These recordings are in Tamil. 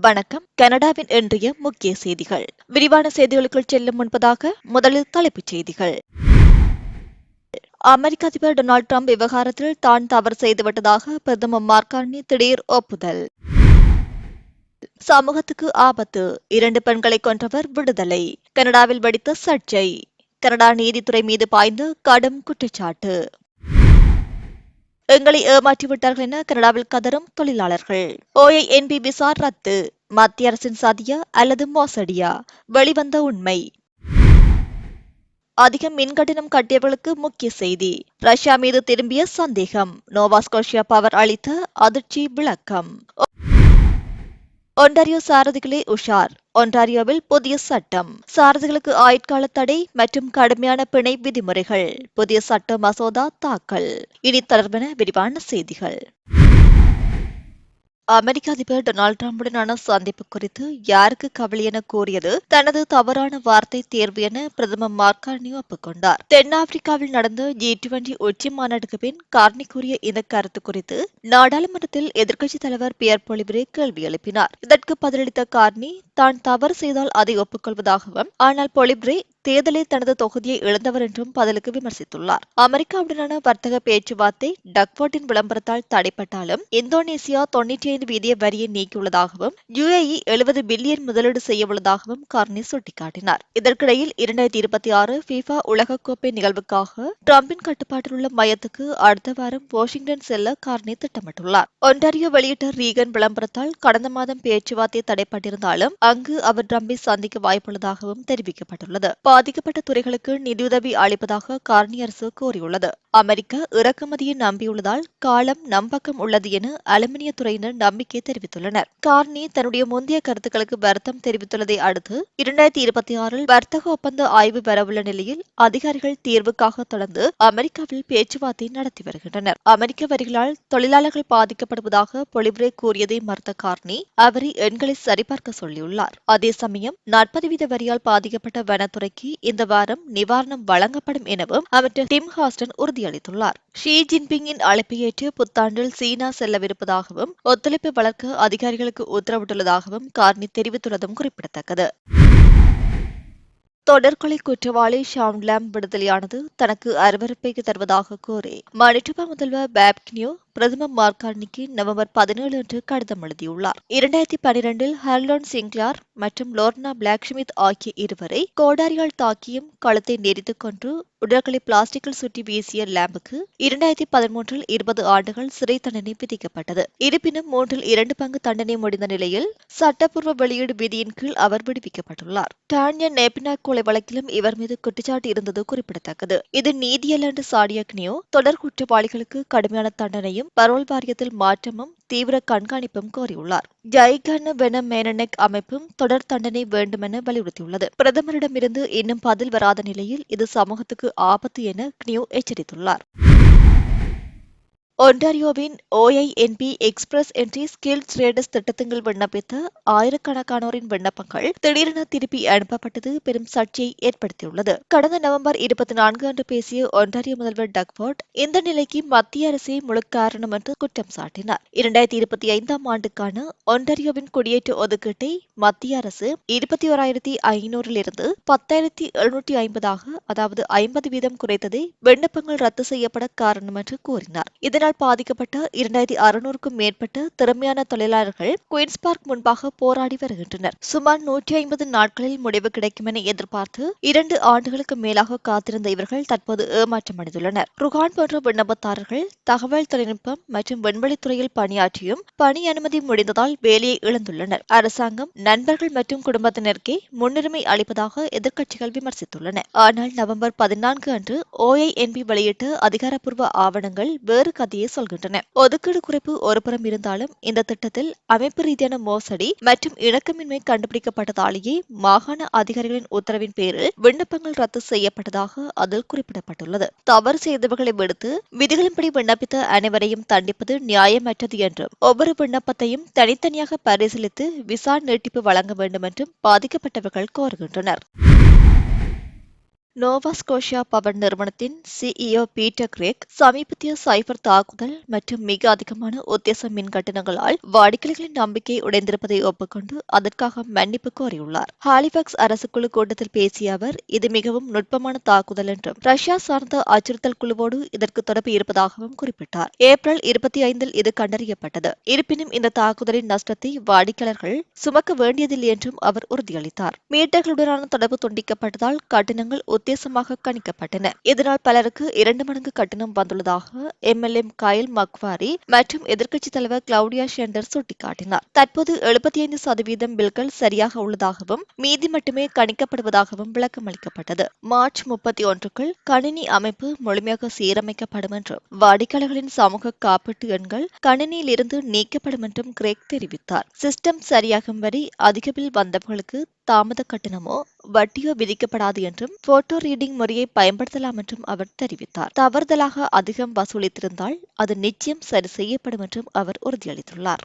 வணக்கம். கனடாவின் இன்றைய முக்கிய செய்திகள். விரிவான செய்திகளுக்குள் செல்லும் முன்பதாக முதலில் தலைப்புச் செய்திகள். அமெரிக்க அதிபர் டொனால்டு டிரம்ப் விவகாரத்தில் தான் தவறு செய்துவிட்டதாக பிரதமர் மார்கார்னி திடீர் ஒப்புதல். சமூகத்துக்கு ஆபத்து. இரண்டு பெண்களை கொன்றவர் விடுதலை. கனடாவில் வெடித்த சர்ச்சை. கனடா நீதித்துறை மீது பாய்ந்து கடும் குற்றச்சாட்டு. எங்களை ஏமாற்றிவிட்டார்கள் என கனடாவில் கதறும் தொழிலாளர்கள். ஓஐஎன்பி விசா ரத்து. மத்திய அரசின் சதியா அல்லது மோசடியா? வெளிவந்த உண்மை. அதிக மின்கட்டணம் கட்டியவர்களுக்கு முக்கிய செய்தி. ரஷ்யா மீது திரும்பிய சந்தேகம். நோவாஸ்கோஷியா பவர் அளித்த அதிர்ச்சி விளக்கம். ஒன்டாரியோ சாரதிகளே உஷார். ஒன்டாரியோவில் புதிய சட்டம். சாரதிகளுக்கு ஆயுட்கால தடை மற்றும் கடுமையான பிணை விதிமுறைகள். புதிய சட்ட மசோதா தாக்கல். இனி தொடர்பென விரிவான செய்திகள். அமெரிக்க அதிபர் டொனால்டு டிரம்புடனான சந்திப்பு குறித்து யாருக்கு கவலை என கூறியது? தனது தவறான வார்த்தை தேர்வு என பிரதமர் மார்கார்னியோ ஒப்புக்கொண்டார் தென்னாப்பிரிக்காவில் நடந்த ஜி டுவெண்டி உச்சி மாநாட்டுக்கு பின் கார்னி கூறிய இந்த கருத்து குறித்து நாடாளுமன்றத்தில் எதிர்க்கட்சித் தலைவர் பியர் பொலிபிரே கேள்வி எழுப்பினார். இதற்கு பதிலளித்த கார்னி தான் தவறு செய்தால் அதை ஒப்புக்கொள்வதாகவும் ஆனால் பொலிப்ரே தேர்தலில் தனது தொகுதியை இழந்தவர் என்றும் பதிலுக்கு விமர்சித்துள்ளார். அமெரிக்காவுடனான வர்த்தக பேச்சுவார்த்தை டக்வர்டின் விளம்பரத்தால் தடைப்பட்டாலும் இந்தோனேசியா தொன்னூற்றி ஐந்து வீதிய வரியை நீக்கியுள்ளதாகவும் யுஏஇ எழுபது பில்லியன் முதலீடு செய்யவுள்ளதாகவும் கார்னி சுட்டிக்காட்டினார். இதற்கிடையில் இரண்டாயிரத்தி இருபத்தி ஆறு பிஃபா உலகக்கோப்பை நிகழ்வுக்காக டிரம்பின் கட்டுப்பாட்டில் உள்ள மையத்துக்கு அடுத்த வாரம் வாஷிங்டன் செல்ல கார்னி திட்டமிட்டுள்ளார். ஒன்டாரியோ வெளியிட்ட ரீகன் விளம்பரத்தால் கடந்த மாதம் பேச்சுவார்த்தை தடைப்பட்டிருந்தாலும் அங்கு அவர் டிரம்பை சந்திக்க வாய்ப்புள்ளதாகவும் தெரிவிக்கப்பட்டுள்ளது. பாதிக்கப்பட்ட துறைகளுக்கு நிதியுதவி அளிப்பதாக கார்னி அரசு கூறியுள்ளது. அமெரிக்கா இறக்குமதியை நம்பியுள்ளதால் காலம் நம்பக்கம் உள்ளது என அலுமினிய துறையினர் நம்பிக்கை தெரிவித்துள்ளனர். கார்னி தன்னுடைய முந்தைய கருத்துக்களுக்கு வருத்தம் தெரிவித்துள்ளதை அடுத்து இரண்டாயிரத்தி இருபத்தி ஆறில் வர்த்தக ஒப்பந்த ஆய்வு பெறவுள்ள நிலையில் அதிகாரிகள் தீர்வுக்காக தொடர்ந்து அமெரிக்காவில் பேச்சுவார்த்தை நடத்தி வருகின்றனர். அமெரிக்க வரிகளால் தொழிலாளர்கள் பாதிக்கப்படுவதாக பொலிவுரை கூறியதை மறுத்த கார்னி அவரை எண்களை சரிபார்க்க சொல்லியுள்ளார். அதே சமயம் நாற்பது வீத வரியால் பாதிக்கப்பட்ட வனத்துறைக்கு இந்த வாரம் நிவாரணம் வழங்கப்படும் எனவும் அமைச்சர் டிம் ஹாஸ்டன் உறுதியளித்துள்ளார் ஷி ஜின்பிங்கின் அழைப்பை ஏற்று புத்தாண்டில் சீனா செல்லவிருப்பதாகவும் ஒத்துழைப்பை வளர்க்க அதிகாரிகளுக்கு உத்தரவிட்டுள்ளதாகவும் கார்னி தெரிவித்துள்ளதும் குறிப்பிடத்தக்கது. தொடர்கொலை குற்றவாளி ஷாம்லாம் விடுதலையானது தனக்கு அருவறுப்பை தருவதாக கூறி மணிட்டுபா முதல்வர் பேப்கினியோ பிரதம மார்கார்னிக்கு நவம்பர் பதினேழு அன்று கடிதம் எழுதியுள்ளார். இரண்டாயிரத்தி பனிரெண்டில் ஹர்லோன் சிங்லார் மற்றும் லோர்னா பிளாக்ஷ்மித் ஆகிய இருவரை கோடாரியால் தாக்கியும் கழுத்தை நெறித்துக் கொன்று உடல்களை பிளாஸ்டிக்கில் சுற்றி வீசிய லேம்புக்கு இரண்டாயிரத்தி பதிமூன்றில் இருபது ஆண்டுகள் சிறை தண்டனை விதிக்கப்பட்டது. இருப்பினும் மூன்றில் இரண்டு பங்கு தண்டனை முடிந்த நிலையில் சட்டப்பூர்வ வெளியீடு விதியின் கீழ் அவர் விடுவிக்கப்பட்டுள்ளார். டான்யா நேபினா கொலை வழக்கிலும் இவர் மீது குற்றச்சாட்டு இருந்தது குறிப்பிடத்தக்கது. இது நீதியல்ல என்று சாடியக்னியோ தொடர் குற்றவாளிகளுக்கு கடுமையான தண்டனையும் பரோல் வாரியத்தில் மாற்றமும் தீவிர கண்காணிப்பும் கோரியுள்ளார். ஜெய்கன் வென மேனனெக் அமைப்பும் தொடர் தண்டனை வேண்டுமென வலியுறுத்தியுள்ளது. பிரதமரிடமிருந்து இன்னும் பதில் வராத நிலையில் இது சமூகத்துக்கு ஆபத்து என கினியோ எச்சரித்துள்ளார். ஒன்டாரியோவின் OINP express entry skill traders திட்டத்துங்கள் விண்ணப்பித்த ஆயிரக்கணக்கானோரின் விண்ணப்பங்கள் திடீரென திருப்பி அனுப்பப்பட்டது. பெரும் சர்ச்சையை ஏற்படுத்தியுள்ளது. கடந்த நவம்பர் இருபத்தி நான்கு அன்று பேசிய ஒன்டாரியோ முதல்வர் டக்ஃபோர்ட் இந்த நிலைக்கு மத்திய அரசே முழு காரணம் என்று குற்றம் சாட்டினார். இரண்டாயிரத்தி இருபத்தி ஐந்தாம் ஆண்டுக்கான ஒன்டாரியோவின் குடியேற்ற ஒதுக்கீட்டை மத்திய அரசு இருபத்தி ஓராயிரத்தி ஐநூறிலிருந்து பத்தாயிரத்தி எழுநூற்றி ஐம்பதாக அதாவது ஐம்பது வீதம் குறைத்ததே விண்ணப்பங்கள் ரத்து செய்யப்பட காரணம் என்று கூறினார். இதன் இதனால் பாதிக்கப்பட்ட இரண்டாயிரத்தி அறுநூறுக்கும் மேற்பட்ட திறமையான தொழிலாளர்கள் குயின்ஸ் பார்க் முன்பாக போராடி வருகின்றனர். சுமார் நூற்றி ஐம்பது நாட்களில் முடிவு கிடைக்கும் என எதிர்பார்த்து இரண்டு ஆண்டுகளுக்கு மேலாக காத்திருந்த இவர்கள் தற்போது ஏமாற்றமடைந்துள்ளனர் ருகான் போன்ற விண்ணப்பதாரர்கள் தகவல் தொழில்நுட்பம் மற்றும் விண்வெளித்துறையில் பணியாற்றியும் பணி அனுமதி முடிந்ததால் வேலையை இழந்துள்ளனர். அரசாங்கம் நண்பர்கள் மற்றும் குடும்பத்தினருக்கே முன்னுரிமை அளிப்பதாக எதிர்க்கட்சிகள் விமர்சித்துள்ளன. ஆனால் நவம்பர் பதினான்கு அன்று ஓஐஎன்பி வெளியிட்ட அதிகாரப்பூர்வ ஆவணங்கள் வேறு கதை கதையை சொல்கின்றன. ஒதுக்கீடு குறைப்பு ஒருபுறம் இருந்தாலும் இந்த திட்டத்தில் அமைப்பு ரீதியான மோசடி மற்றும் இணக்கமின்மை கண்டுபிடிக்கப்பட்டதாலேயே மாகாண அதிகாரிகளின் உத்தரவின் பேரில் விண்ணப்பங்கள் ரத்து செய்யப்பட்டதாக அதில் குறிப்பிடப்பட்டுள்ளது. தவறு செய்தவர்களை விடுத்து விதிகளின்படி விண்ணப்பித்த அனைவரையும் தண்டிப்பது நியாயமற்றது என்றும் ஒவ்வொரு விண்ணப்பத்தையும் தனித்தனியாக பரிசீலித்து விசா நீட்டிப்பு வழங்க வேண்டும் என்றும் பாதிக்கப்பட்டவர்கள் கோருகின்றனர். நோவா ஸ்கோஷியா பவர் நிறுவனத்தின் சிஇஓ பீட்டர் கிரேக் சமீபத்திய சைபர் தாக்குதல் மற்றும் மிக அதிகமான உத்தேச மின் கட்டணங்களால் வாடிக்கையாளர்களின் நம்பிக்கை உடைந்திருப்பதை ஒப்புக்கொண்டு அதற்காக மன்னிப்பு கோரியுள்ளார் ஹாலிபாக்ஸ் அரசு குழு கூட்டத்தில் பேசிய அவர் இது மிகவும் நுட்பமான தாக்குதல் என்றும் ரஷ்யா சார்ந்த அச்சுறுத்தல் குழுவோடு இதற்கு தொடர்பு இருப்பதாகவும் குறிப்பிட்டார் ஏப்ரல் இருபத்தி ஐந்தில் இது கண்டறியப்பட்டது இருப்பினும் இந்த தாக்குதலின் நஷ்டத்தை வாடிக்கையாளர்கள் சுமக்க வேண்டியதில்லை என்றும் அவர் உறுதியளித்தார் மீட்டர்களுடனான தொடர்பு துண்டிக்கப்பட்டதால் கட்டணங்கள் உத்தேசமாக கணிக்கப்பட்டன. இதனால் பலருக்கு இரண்டு மடங்கு கட்டணம் வந்துள்ளதாக எம்எல்ஏ கயல் மக்வாரி மற்றும் எதிர்க்கட்சித் தலைவர் கிளவுடியா ஷெண்டர் சுட்டிக்காட்டினார். தற்போது எழுபத்தி ஐந்து சதவீதம் பில்கள் சரியாக உள்ளதாகவும் மீதி மட்டுமே கணிக்கப்படுவதாகவும் விளக்கம் அளிக்கப்பட்டது மார்ச் முப்பத்தி ஒன்றுக்குள் கணினி அமைப்பு முழுமையாக சீரமைக்கப்படும் என்றும் வாடிக்கையாளர்களின் சமூக காப்பீட்டு எண்கள் கணினியில் இருந்து நீக்கப்படும் என்றும் கிரேக் தெரிவித்தார். சிஸ்டம் சரியாகும் வரை அதிக பில் வந்தவர்களுக்கு தாமத கட்டணமோ வட்டியோ விதிக்கப்படாது என்றும் போட்டோ ரீடிங் முறையை பயன்படுத்தலாம் என்றும் அவர் தெரிவித்தார். தவறுதலாக அதிகம் வசூலித்திருந்தால் அது நிச்சயம் சரி செய்யப்படும் என்றும் அவர் உறுதியளித்துள்ளார்.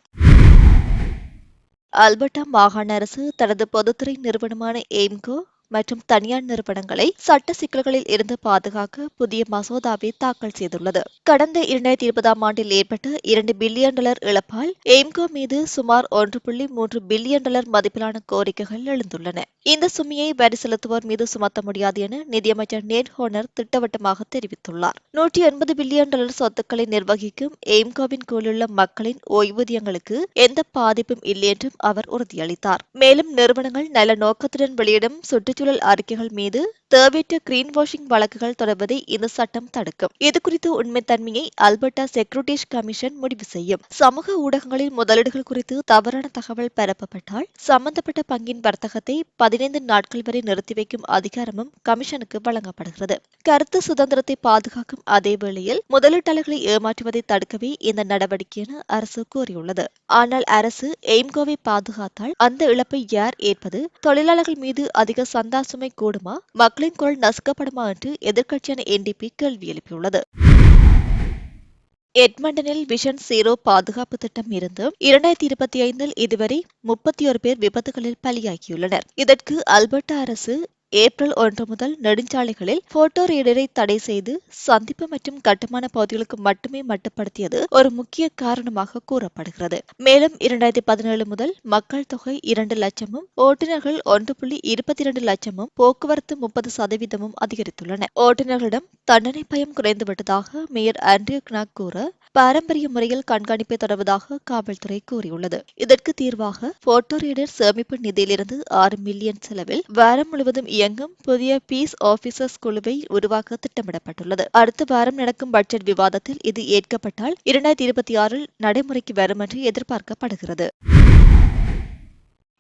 அல்பர்டா மாகாண அரசு தனது பொதுத்துறை நிறுவனமான எய்ம்கோ மற்றும் தனியார் நிறுவனங்களை சட்ட சிக்கல்களில் இருந்து பாதுகாக்க புதிய மசோதாவை தாக்கல் செய்துள்ளது. கடந்த இரண்டாயிரத்தி இருபதாம் ஆண்டில் ஏற்பட்ட இரண்டு பில்லியன் டாலர் இழப்பால் எய்ம்கோ மீது சுமார் ஒன்று புள்ளி மூன்று பில்லியன் டாலர் மதிப்பிலான கோரிக்கைகள் எழுந்துள்ளன. இந்த சுமையை வரி செலுத்துவோர் மீது சுமத்த முடியாது என நிதியமைச்சர் நேட் ஹோனர் திட்டவட்டமாக தெரிவித்துள்ளார். நூற்றி எண்பது பில்லியன் டாலர் சொத்துக்களை நிர்வகிக்கும் எய்ம்கோவின் கீழுள்ள மக்களின் ஓய்வூதியங்களுக்கு எந்த பாதிப்பும் இல்லை என்றும் அவர் உறுதியளித்தார். மேலும் நிறுவனங்கள் நல்ல நோக்கத்துடன் வெளியிடும் சுற்றுச்சூழல் அறிக்கைகள் மீது தேவையற்ற கிரீன் வாஷிங் வழக்குகள் தொடர்வதை இந்த சட்டம் தடுக்கும். இதுகுறித்து உண்மைத்தன்மையை அல்பர்டா செக்யூரிட்டிஸ் கமிஷன் முடிவு செய்யும். சமூக ஊடகங்களில் முதலீடுகள் குறித்து தவறான தகவல் பரப்பப்பட்டால் சம்பந்தப்பட்ட பங்கின் வர்த்தகத்தை பதினைந்து நாட்கள் வரை நிறுத்தி வைக்கும் அதிகாரமும் கமிஷனுக்கு வழங்கப்படுகிறது. கருத்து சுதந்திரத்தை பாதுகாக்கும் அதே வேளையில் முதலீட்டாளர்களை ஏமாற்றுவதை தடுக்கவே இந்த நடவடிக்கை என அரசு கூறியுள்ளது. ஆனால் அரசு எய்ம்கோவை பாதுகாத்தால் அந்த இழப்பை யார் ஏற்பது? தொழிலாளர்கள் மீது அதிக சந்தா சுமை கூடுமா? மக்களின் குரல் நசுக்கப்படுமா என்று எதிர்க்கட்சியான என்டிபி கேள்வி எழுப்பியுள்ளது. எட்மண்டனில் விஷன் சீரோ பாதுகாப்பு திட்டம் இருந்து இரண்டாயிரத்தி இருபத்தி ஐந்தில் இதுவரை முப்பத்தி ஒரு பேர் விபத்துகளில் பலியாகியுள்ளனர். இதற்கு அல்பர்டா அரசு ஏப்ரல் ஒன்று முதல் நெடுஞ்சாலைகளில் போட்டோ ரீடரை தடை செய்து சந்திப்பு மற்றும் கட்டுமான பகுதிகளுக்கு மட்டுமே மட்டுப்படுத்தியது ஒரு முக்கிய காரணமாக கூறப்படுகிறது. மேலும் இரண்டாயிரத்தி பதினேழு முதல் மக்கள் தொகை இரண்டு லட்சமும் ஓட்டுநர்கள் ஒன்று புள்ளி இருபத்தி இரண்டு லட்சமும் போக்குவரத்து முப்பது சதவீதமும் அதிகரித்துள்ளன. ஓட்டுநர்களிடம் தண்டனை பயம் குறைந்துவிட்டதாக மேயர் ஆண்ட்ரியூ கினாக் கூற பாரம்பரிய முறையில் கண்காணிப்பை தொடர்வதாக காவல்துறை கூறியுள்ளது. இதற்கு தீர்வாக போட்டோ ரீடர் சேமிப்பு நிதியிலிருந்து ஆறு மில்லியன் செலவில் வாரம் முழுவதும் இயங்கும் புதிய பீஸ் ஆபீசர்ஸ் குழுவை உருவாக்க திட்டமிடப்பட்டுள்ளது. அடுத்த வாரம் நடக்கும் பட்ஜெட் விவாதத்தில் இது ஏற்கப்பட்டால் இரண்டாயிரத்தி இருபத்தி ஆறில் நடைமுறைக்கு வரும் என்று எதிர்பார்க்கப்படுகிறது.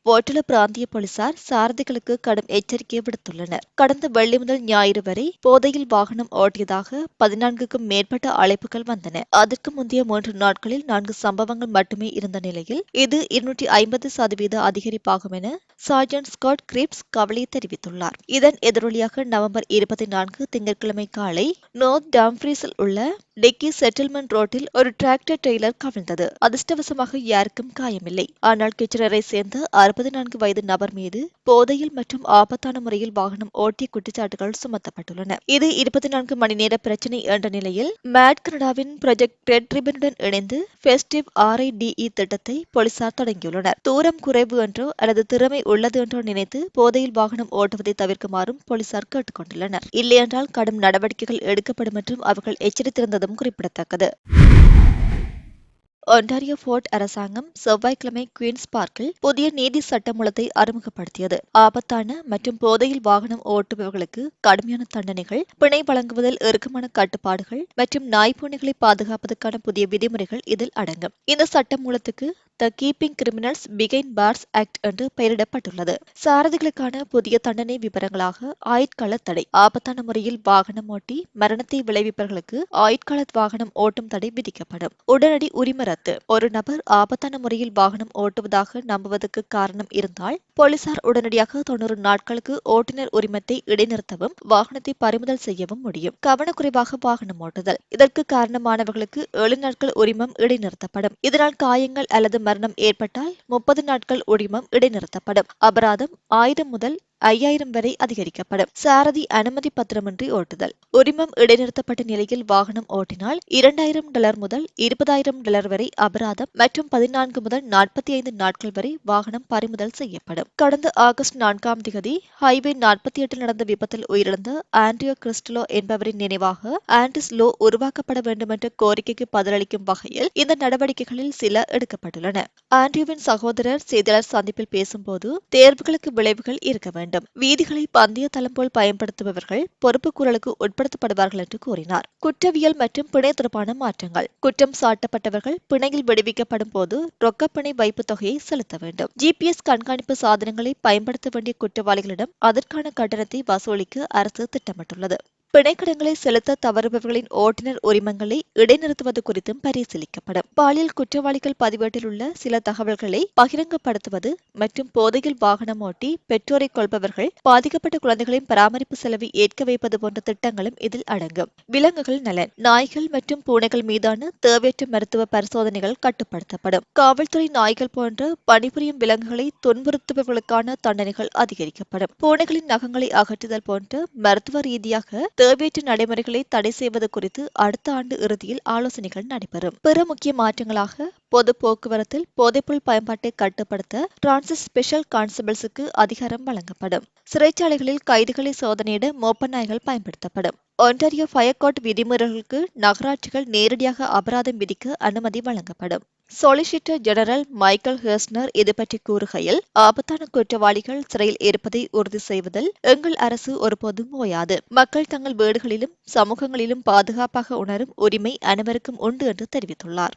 போட்டல பிராந்திய போலீசார் சாரதிகளுக்கு கடும் எச்சரிக்கை விடுத்துள்ளனர். கடந்த வெள்ளி முதல் ஞாயிறு வரை போதையில் வாகனம் ஓட்டியதாக பதினான்குக்கும் மேற்பட்ட அழைப்புகள் வந்தன. அதற்கு முந்தைய மூன்று நாட்களில் நான்கு சம்பவங்கள் மட்டுமே இருந்த நிலையில் இது இருநூற்றி ஐம்பது சதவீத அதிகரிப்பாகும் என சார்ஜன் ஸ்காட் கிரிப்ஸ் கவலை தெரிவித்துள்ளார். இதன் எதிரொலியாக நவம்பர் இருபத்தி நான்கு திங்கட்கிழமை காலை நோர்த் டாம்ஃப்ரீஸில் உள்ள டெக்கி செட்டில்மெண்ட் ரோட்டில் ஒரு டிராக்டர் டெய்லர் கவிழ்ந்தது. அதிர்ஷ்டவசமாக யாருக்கும் காயமில்லை. ஆனால் கிச்சனரை சேர்ந்த அறுபத்தி நான்கு வயது நபர் மீது போதையில் மற்றும் ஆபத்தான முறையில் வாகனம் ஓட்டிய குற்றச்சாட்டுகள் சுமத்தப்பட்டுள்ளன. இது இருபத்தி நான்கு மணி நேர பிரச்சினை என்ற நிலையில் மேட் கனடாவின் ப்ரொஜெக்ட் ரெட் ரிபனுடன் இணைந்து ஃபெஸ்டிவ் ஆர்ஐடிஇ திட்டத்தை போலீசார் தொடங்கியுள்ளனர். தூரம் குறைவு என்றோ அல்லது திறமை உள்ளது என்றோ நினைத்து போதையில் வாகனம் ஓட்டுவதை தவிர்க்குமாறும் போலீசார் கேட்டுக்கொண்டுள்ளனர். இல்லையென்றால் கடும் நடவடிக்கைகள் எடுக்கப்படும் என்றும் அவர்கள் எச்சரித்திருந்ததும் குறிப்பிடத்தக்கது. ஒன்டாரியோ ஃபோர்ட் அரசாங்கம் செவ்வாய்க்கிழமை குயின்ஸ் பார்க்கில் புதிய நீதி சட்டமூலத்தை அறிமுகப்படுத்தியது. ஆபத்தான மற்றும் போதையில் வாகனம் ஓட்டுபவர்களுக்கு கடுமையான தண்டனைகள் பிணை வழங்குவதில் இறுக்கமான கட்டுப்பாடுகள் மற்றும் நாய்ப்பூனைகளை பாதுகாப்பதற்கான புதிய விதிமுறைகள் இதில் அடங்கும். இந்த சட்டமூலத்துக்கு த கீப்பிங் கிரிமினல்ஸ் பிகைன் பார்ஸ் ஆக்ட் என்று பெயரிடப்பட்டுள்ளது. சாரதிகளுக்கான புதிய தண்டனை விவரங்களாக ஆயுட்கால தடை. ஆபத்தான முறையில் வாகனம் ஓட்டி மரணத்தை விளைவிப்பவர்களுக்கு ஆயுட்கால வாகனம் ஓட்டும் தடை விதிக்கப்படும். உடனடி உரிம ரத்து. ஒரு நபர் ஆபத்தான முறையில் வாகனம் ஓட்டுவதாக நம்புவதற்கு காரணம் இருந்தால் போலீசார் உடனடியாக தொண்ணூறு நாட்களுக்கு ஓட்டுநர் உரிமத்தை இடைநிறுத்தவும் வாகனத்தை பறிமுதல் செய்யவும் முடியும். கவனக்குறைவாக வாகனம் ஓட்டுதல். இதற்கு காரணமானவர்களுக்கு ஏழு நாட்கள் உரிமம் இடைநிறுத்தப்படும். இதனால் காயங்கள் அல்லது மரணம் ஏற்பட்டால் முப்பது நாட்கள் உரிமம் இடைநிறுத்தப்படும். அபராதம் ஆயிரம் முதல் ஐயாயிரம் வரை அதிகரிக்கப்படும். சாரதி அனுமதி பத்திரமின்றி ஓட்டுதல். உரிமம் இடைநிறுத்தப்பட்ட நிலையில் வாகனம் ஓட்டினால் இரண்டாயிரம் டாலர் முதல் இருபதாயிரம் டாலர் வரை அபராதம் மற்றும் பதினான்கு முதல் நாற்பத்தி ஐந்து நாட்கள் வரை வாகனம் பறிமுதல் செய்யப்படும். கடந்த ஆகஸ்ட் நான்காம் திகதி ஹைவே நாற்பத்தி எட்டில் நடந்த விபத்தில் உயிரிழந்த ஆண்ட்ரியோ கிறிஸ்டலோ என்பவரின் நினைவாக ஆண்டிஸ் லோ உருவாக்கப்பட வேண்டும் என்ற கோரிக்கைக்கு பதிலளிக்கும் வகையில் இந்த நடவடிக்கைகளில் சில எடுக்கப்பட்டுள்ளன. ஆண்ட்ரியோவின் சகோதரர் செய்தியாளர் சந்திப்பில் பேசும்போது தேர்வுகளுக்கு விளைவுகள் இருக்க வேண்டும். வீதிகளை பந்தய தளம் போல் பயன்படுத்துபவர்கள் பொறுப்பு குரலுக்கு உட்படுத்தப்படுவார்கள் என்று கூறினார். குற்றவியல் மற்றும் பிணை தொடர்பான மாற்றங்கள். குற்றம் சாட்டப்பட்டவர்கள் பிணையில் விடுவிக்கப்படும் போது ரொக்கப்பிணை வைப்பு தொகையை செலுத்த வேண்டும். ஜிபிஎஸ் கண்காணிப்பு சாதனங்களை பயன்படுத்த வேண்டிய குற்றவாளிகளிடம் அதற்கான கட்டணத்தை வசூலிக்க அரசு திட்டமிட்டுள்ளது. பிணைக்கடங்களை செலுத்த தவறுபவர்களின் ஓட்டுநர் உரிமங்களை இடைநிறுத்துவது குறித்தும் பரிசீலிக்கப்படும். பாலியல் குற்றவாளிகள் பதிவேட்டில் உள்ள சில தகவல்களை பகிரங்கப்படுத்துவது மற்றும் போதையில் வாகனம் ஓட்டி பெற்றோரை கொள்பவர்கள் பாதிக்கப்பட்ட குழந்தைகளின் பராமரிப்பு செலவை ஏற்க வைப்பது போன்ற திட்டங்களும் இதில் அடங்கும். விலங்குகள் நலன் நாய்கள் மற்றும் பூனைகள் மீதான தேவையற்ற மருத்துவ பரிசோதனைகள் கட்டுப்படுத்தப்படும். காவல்துறை நாய்கள் போன்ற பணிபுரியும் விலங்குகளை துன்புறுத்துபவர்களுக்கான தண்டனைகள் அதிகரிக்கப்படும். பூனைகளின் நகங்களை அகற்றுதல் போன்ற மருத்துவ ரீதியாக தேவையற்ற நடைமுறைகளை தடை செய்வது குறித்து அடுத்த ஆண்டு இறுதியில் ஆலோசனைகள் நடைபெறும். பிற முக்கிய மாற்றங்களாக பொது போக்குவரத்தில் போதைப்பொருள் பயன்பாட்டை கட்டுப்படுத்த டிரான்சிட் ஸ்பெஷல் கான்ஸ்டபிள்ஸுக்கு அதிகாரம் வழங்கப்படும். சிறைச்சாலைகளில் கைதிகளை சோதனையிட மோப்ப நாய்கள் பயன்படுத்தப்படும். ஒன்டாரியோ ஃபயர்கோட் விதிமுறைகளுக்கு நகராட்சிகள் நேரடியாக அபராதம் விதிக்க அனுமதி வழங்கப்படும். சொலிசிட்டர் ஜெனரல் மைக்கேல் ஹெர்ஸ்னர் இது பற்றி கூறுகையில் ஆபத்தான குற்றவாளிகள் சிறையில் இருப்பதை உறுதி செய்வதில் எங்கள் அரசு ஒருபோதும் ஓயாது. மக்கள் தங்கள் வீடுகளிலும் சமூகங்களிலும் பாதுகாப்பாக உணரும் உரிமை அனைவருக்கும் உண்டு என்று தெரிவித்துள்ளார்.